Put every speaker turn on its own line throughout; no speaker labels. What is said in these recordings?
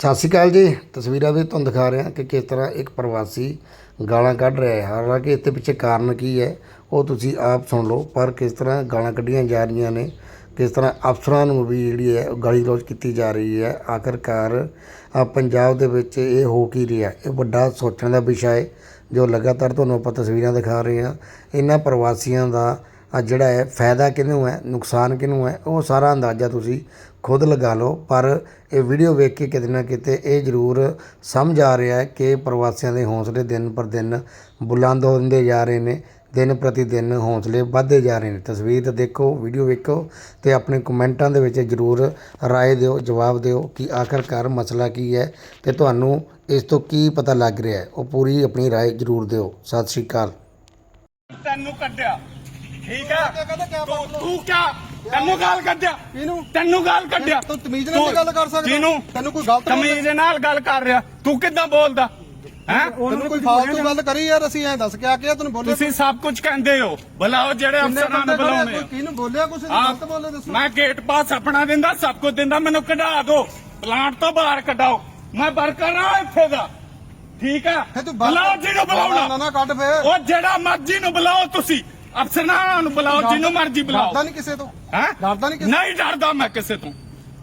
ਸਤਿ ਸ਼੍ਰੀ ਅਕਾਲ ਜੀ। ਤਸਵੀਰਾਂ ਵੀ ਤੁਹਾਨੂੰ ਦਿਖਾ ਰਿਹਾ ਕਿ ਕਿਸ ਤਰ੍ਹਾਂ ਇੱਕ ਪ੍ਰਵਾਸੀ ਗਾਲਾਂ ਕੱਢ ਰਿਹਾ ਹੈ। ਹਾਲਾਂਕਿ ਇਸ ਦੇ ਪਿੱਛੇ ਕਾਰਨ ਕੀ ਹੈ, ਉਹ ਤੁਸੀਂ ਆਪ ਸੁਣ ਲਓ, ਪਰ ਕਿਸ ਤਰ੍ਹਾਂ ਗਾਲਾਂ ਕੱਢੀਆਂ ਜਾ ਰਹੀਆਂ ਨੇ, ਕਿਸ ਤਰ੍ਹਾਂ ਅਫਸਰਾਂ ਨੂੰ ਵੀ ਜਿਹੜੀ ਹੈ, ਉਹ ਗਾਲੀ ਗਲੋਚ ਕੀਤੀ ਜਾ ਰਹੀ ਹੈ। ਆਖਰਕਾਰ ਪੰਜਾਬ ਦੇ ਵਿੱਚ ਇਹ ਹੋ ਕੀ ਰਿਹਾ ਇਹ ਵੱਡਾ ਸੋਚਣ ਦਾ ਵਿਸ਼ਾ ਹੈ, ਜੋ ਲਗਾਤਾਰ ਤੁਹਾਨੂੰ ਆਪਾਂ ਤਸਵੀਰਾਂ ਦਿਖਾ ਰਹੇ ਹਾਂ। ਇਹਨਾਂ ਪ੍ਰਵਾਸੀਆਂ ਦਾ ਆ ਜਿਹੜਾ ਹੈ ਫਾਇਦਾ ਕਿਹਨੂੰ ਹੈ ਨੁਕਸਾਨ ਕਿਹਨੂੰ ਹੈ ਉਹ ਸਾਰਾ ਅੰਦਾਜ਼ਾ ਤੁਸੀਂ ਖੁਦ ਲਗਾ ਲਓ ਪਰ ਇਹ ਵੀਡੀਓ ਵੇਖ ਕੇ ਕਿਤੇ ਨਾ ਕਿਤੇ ਇਹ ਜ਼ਰੂਰ ਸਮਝ ਆ ਰਿਹਾ ਹੈ ਕਿ ਪ੍ਰਵਾਸੀਆਂ ਦੇ ਹੌਸਲੇ ਦਿਨ ਪਰ ਦਿਨ ਬੁਲੰਦ ਹੁੰਦੇ ਜਾ ਰਹੇ ਨੇ ਦਿਨ ਪ੍ਰਤੀ ਦਿਨ ਹੌਸਲੇ ਵੱਧਦੇ ਜਾ ਰਹੇ ਨੇ ਤਸਵੀਰ ਦੇਖੋ ਵੀਡੀਓ ਵੇਖੋ ਤੇ ਆਪਣੇ ਕਮੈਂਟਾਂ ਦੇ ਵਿੱਚ ਜ਼ਰੂਰ رائے ਦਿਓ ਜਵਾਬ ਦਿਓ ਕਿ ਆਖਰਕਾਰ ਮਸਲਾ ਕੀ ਹੈ ਤੇ ਤੁਹਾਨੂੰ ਇਸ ਤੋਂ ਕੀ ਪਤਾ ਲੱਗ ਰਿਹਾ ਹੈ ਉਹ ਪੂਰੀ ਆਪਣੀ رائے ਜ਼ਰੂਰ ਦਿਓ ਸਤਿ ਸ਼੍ਰੀ ਅਕਾਲ
ਤੈਨੂੰ ਕੱਢਿਆ ਠੀਕ ਆ? ਤੂੰ ਤੂੰ ਕਿਆ? ਤੈਨੂੰ ਗਾਲ ਕੱਢਿਆ?
ਕਿਹਨੂੰ?
ਤੈਨੂੰ ਗਾਲ ਕੱਢਿਆ?
ਤੂੰ ਤਮੀਜ਼ ਨਾਲ ਗੱਲ ਕਰ ਸਕਦਾ।
ਕਿਹਨੂੰ
ਤੈਨੂੰ ਕੋਈ ਗਲਤ
ਤਮੀਜ਼ ਨਾਲ ਗੱਲ ਕਰ ਰਿਹਾ। ਤੂੰ ਕਿੱਦਾਂ ਬੋਲਦਾ? ਹੈ?
ਤੈਨੂੰ ਕੋਈ ਫਾਲਤੂ ਗੱਲ ਕਰੀ ਯਾਰ ਅਸੀਂ ਐਂ ਦੱਸ ਕੇ ਆ ਕੇ ਤੈਨੂੰ ਬੋਲੇ
ਤੁਸੀਂ ਸਭ ਕੁਝ ਕਹਿੰਦੇ ਹੋ। ਬੁਲਾਓ ਜਿਹੜੇ ਅਫਸਰਾਂ ਨੂੰ ਬੁਲਾਉਣੇ ਆ।
ਕਿਹਨੂੰ ਬੋਲਿਆ ਕੁਛ? ਗਲਤ ਬੋਲੇ ਦੱਸੋ।
ਮੈਂ ਗੇਟ ਪਾਸ ਆਪਣਾ ਦਿੰਦਾ ਸਭ ਕੁਝ ਦਿੰਦਾ ਮੈਨੂੰ ਕਢਾ ਦਿਓ। ਪਲਾਂਟ ਤੋਂ ਬਾਹਰ ਕਢਾਓ। ਮੈਂ ਵਰਕਰ ਆ ਇੱਥੇ ਦਾ। ਠੀਕ ਆ?
ਬਾਹਰ-
ਬੁਲਾਓ ਜਿਹਨੂੰ
ਨਾ
ਬੁਲਾਉਣਾ।
ਨਾ ਕੱਢ ਫੇ
ਉਹ ਜਿਹੜਾ ਮਰਜ਼ੀ ਨੂੰ ਬੁਲਾਓ ਤੁਸੀਂ। ਅਫਸਰਾਂ ਨੂੰ ਬੁਲਾਓ ਜਿਹਨੂੰ ਮਰਜ਼ੀ ਬੁਲਾਓ।
ਡਰਦਾ ਨਹੀਂ ਕਿਸੇ ਤੋਂ?
ਹੈਂ?
ਡਰਦਾ ਨਹੀਂ ਕਿਸੇ
ਨਹੀਂ ਡਰਦਾ ਮੈਂ ਕਿਸੇ ਤੋਂ।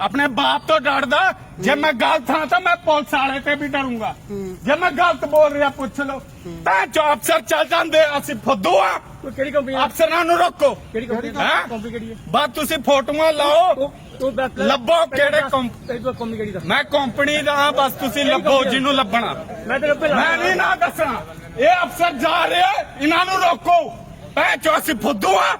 ਆਪਣੇ ਬਾਪ ਤੋਂ ਡਰਦਾ। ਜੇ ਮੈਂ ਗਲਤ ਹਾਂ ਤਾਂ ਮੈਂ ਪੁਲਿਸ ਵਾਲੇ ਤੇ ਵੀ ਡਰੂੰਗਾ। ਜੇ ਮੈਂ ਗਲਤ ਬੋਲ ਰਿਹਾ ਪੁੱਛ ਲਓ। ਤਾਂ ਜੋ ਅਫਸਰ ਚੱਲ ਜਾਂਦੇ ਅਸੀਂ ਫੁੱਦੂ ਆ।
ਕਿਹੜੀ ਕੰਪਨੀ
ਅਫਸਰਾਂ ਨੂੰ ਰੋਕੋ।
ਕਿਹੜੀ ਕੰਪਨੀ?
ਹੈਂ?
ਕੰਪਨੀ ਕਿਹੜੀ ਹੈ
ਬਸ ਤੁਸੀਂ ਫੋਟੋਆਂ ਲਾਓ। ਲੱਭੋ ਕਿਹੜੇ
ਕੰਪਨੀ ਕਿਹੜੀ ਦਾ
ਮੈਂ ਕੰਪਨੀ ਦਾ ਬਸ ਤੁਸੀਂ ਲੱਭੋ ਜਿਹਨੂੰ ਲੱਭਣਾ।
ਮੈਂ ਤੇਰੇ ਉੱਤੇ
ਮੈਂ ਨਹੀਂ ਨਾ ਦੱਸਣਾ। ਇਹ ਅਫਸਰ ਜਾ ਰਿਹਾ ਇਹਨਾਂ ਨੂੰ ਰੋਕੋ। ਭੈਣ ਚੋ ਅਸੀਂ ਫੁੱਦੂ ਆ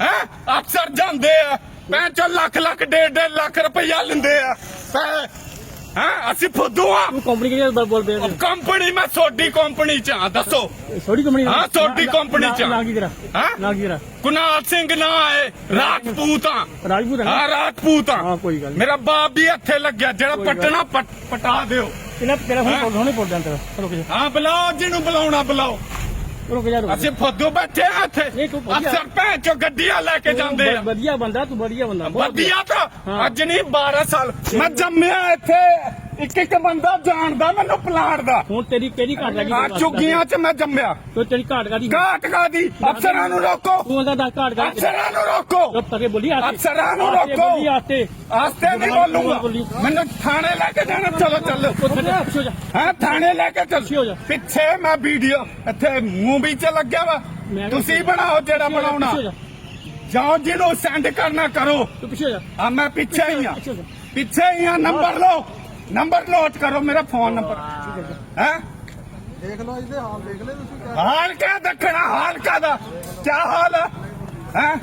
ਹੈ? ਅਫਸਰ ਜਾਂਦੇ ਆ। ਭੈਣ ਚੋ ਲੱਖ ਲੱਖ ਡੇਢ ਡੇਢ ਲੱਖ ਰੁਪਈਆ ਲੈਂਦੇ ਆ। ਹੈ? ਅਸੀਂ ਫੁੱਦੂ ਆ।
ਕੰਪਨੀ ਕਿਹੜੀ ਬੋਲ ਪਿਆ
ਕੰਪਨੀ ਮੈਂ ਛੋਟੀ ਕੰਪਨੀ ਚ ਆ ਦੱਸੋ।
ਛੋਟੀ ਕੰਪਨੀ
ਹਾਂ, ਛੋਟੀ company ਚ।
ਨਾ ਕੀ ਤੇਰਾ
ਹੈਂ?
ਨਾ ਕੀ ਤੇਰਾ
ਕੁਨਾਲ ਸਿੰਘ ਨਾ ਆਏ ਰਾਜਪੂਤ ਆ।
ਰਾਜਪੂਤ ਹੈ
ਰਾਜਪੂਤ ਆ।
ਹਾਂ, ਕੋਈ ਗੱਲ।
ਮੇਰਾ ਬਾਪ ਵੀ ਇੱਥੇ ਲੱਗਿਆ ਜਿਹੜਾ ਪਟਣਾ ਪਟ- ਦਿਓ।
ਕਿੰਨਾ ਤੇਰਾ ਫੋਨ ਹੁਣੇ ਪੋਲ ਤੇਰਾ ਰੁਕ ਜਾ
ਹਾਂ ਬੁਲਾਓ ਜਿਹਨੂੰ ਬੁਲਾਉਣਾ ਬੁਲਾਓ।
ਰੁਕ ਜਾ ਰੁਕ ਜਾ।
ਅਸੀਂ ਫੁੱਦੂ ਬੈਠੇ ਆ ਇੱਥੇ।
ਨਹੀਂ, ਤੂੰ ਵਧੀਆ-
ਅਫਸਰ ਭੈਣ ਚੋ ਗੱਡੀਆਂ ਲੈ ਕੇ ਜਾਂਦੇ ਆ।
ਵਧੀਆ ਬੰਦਾ ਤੂੰ ਵਧੀਆ ਬੰਦਾ ਬਹੁਤ
ਵਧੀਆ ਤਾਂ
ਹਾਂ।
ਅੱਜ ਨਹੀਂ 12 ਸਾਲ। ਮੈਂ ਜੰਮਿਆ ਇੱਥੇ। ਇੱਕ ਇੱਕ ਬੰਦਾ ਜਾਣਦਾ ਮੈਨੂੰ ਪਲਾਟ ਦਾ।
ਹੁਣ ਤੇਰੀ ਕਿਹੜੀ ਘਾਟ ਲੱਗੀ
ਆ ਚੁੱਗੀਆਂ ਚ ਮੈਂ ਜੰਮਿਆ।
ਤੂੰ ਤੇਰੀ ਘਾਟ ਕਾਦੀ?
ਘਾਟ ਕਾਦੀ? ਅਫਸਰਾਂ ਨੂੰ ਰੋਕੋ।
ਤੂੰ ਉਹਦਾ ਦਾ ਘਾਟ ਕਾ
ਅਫਸਰਾਂ ਨੂੰ ਰੋਕੋ।
ਚੁੱਪ ਕਰਕੇ ਬੋਲੀ ਆਤੇ
ਅਫਸਰਾਂ ਨੂੰ
ਆਸਤੇ
ਰੋਕੋ।
ਬੋਲੀ ਆਤੇ
ਆਸਤੇ ਨਹੀਂ ਬੋਲੂਗਾ। ਮੈਨੂੰ ਥਾਣੇ ਲੈ ਕੇ ਜਾਣਾ। ਚਲੋ ਚੱਲੋ।
ਹੋ
ਥਾਣੇ ਲੈ ਕੇ ਚੱਲ।
ਜਾ।
ਪਿੱਛੇ ਮੈਂ ਵੀਡੀਓ ਇੱਥੇ ਮੂਵੀ ਚ ਲੱਗਿਆ ਵਾ। ਤੁਸੀਂ ਬਣਾਓ ਜਿਹੜਾ ਬਣਾਉਣਾ। ਜਾਓ ਜਿਹਨੂੰ ਸੈਂਡ ਕਰਨਾ ਕਰੋ।
ਤੂੰ ਪਿੱਛੇ ਜਾ।
ਆ ਮੈਂ ਪਿੱਛੇ ਹੀ ਆ।
ਪਿੱਛੇ ਹੀ
ਆ ਨੰਬਰ ਲਓ। ਨੰਬਰ ਨੋਟ ਕਰੋ ਮੇਰਾ ਫੋਨ ਨੰਬਰ। ਹੈ?
ਦੇਖ ਲਓ ਇਹਦੇ ਹਾਲ ਦੇਖ ਲੈ ਤੁਸੀਂ
ਹਾਲ ਕਿਆ ਦੱਖਣਾ ਹਾਲ ਕਾਦਾ ਕੀ ਹਾਲ ਹੈ ਹੈਂ?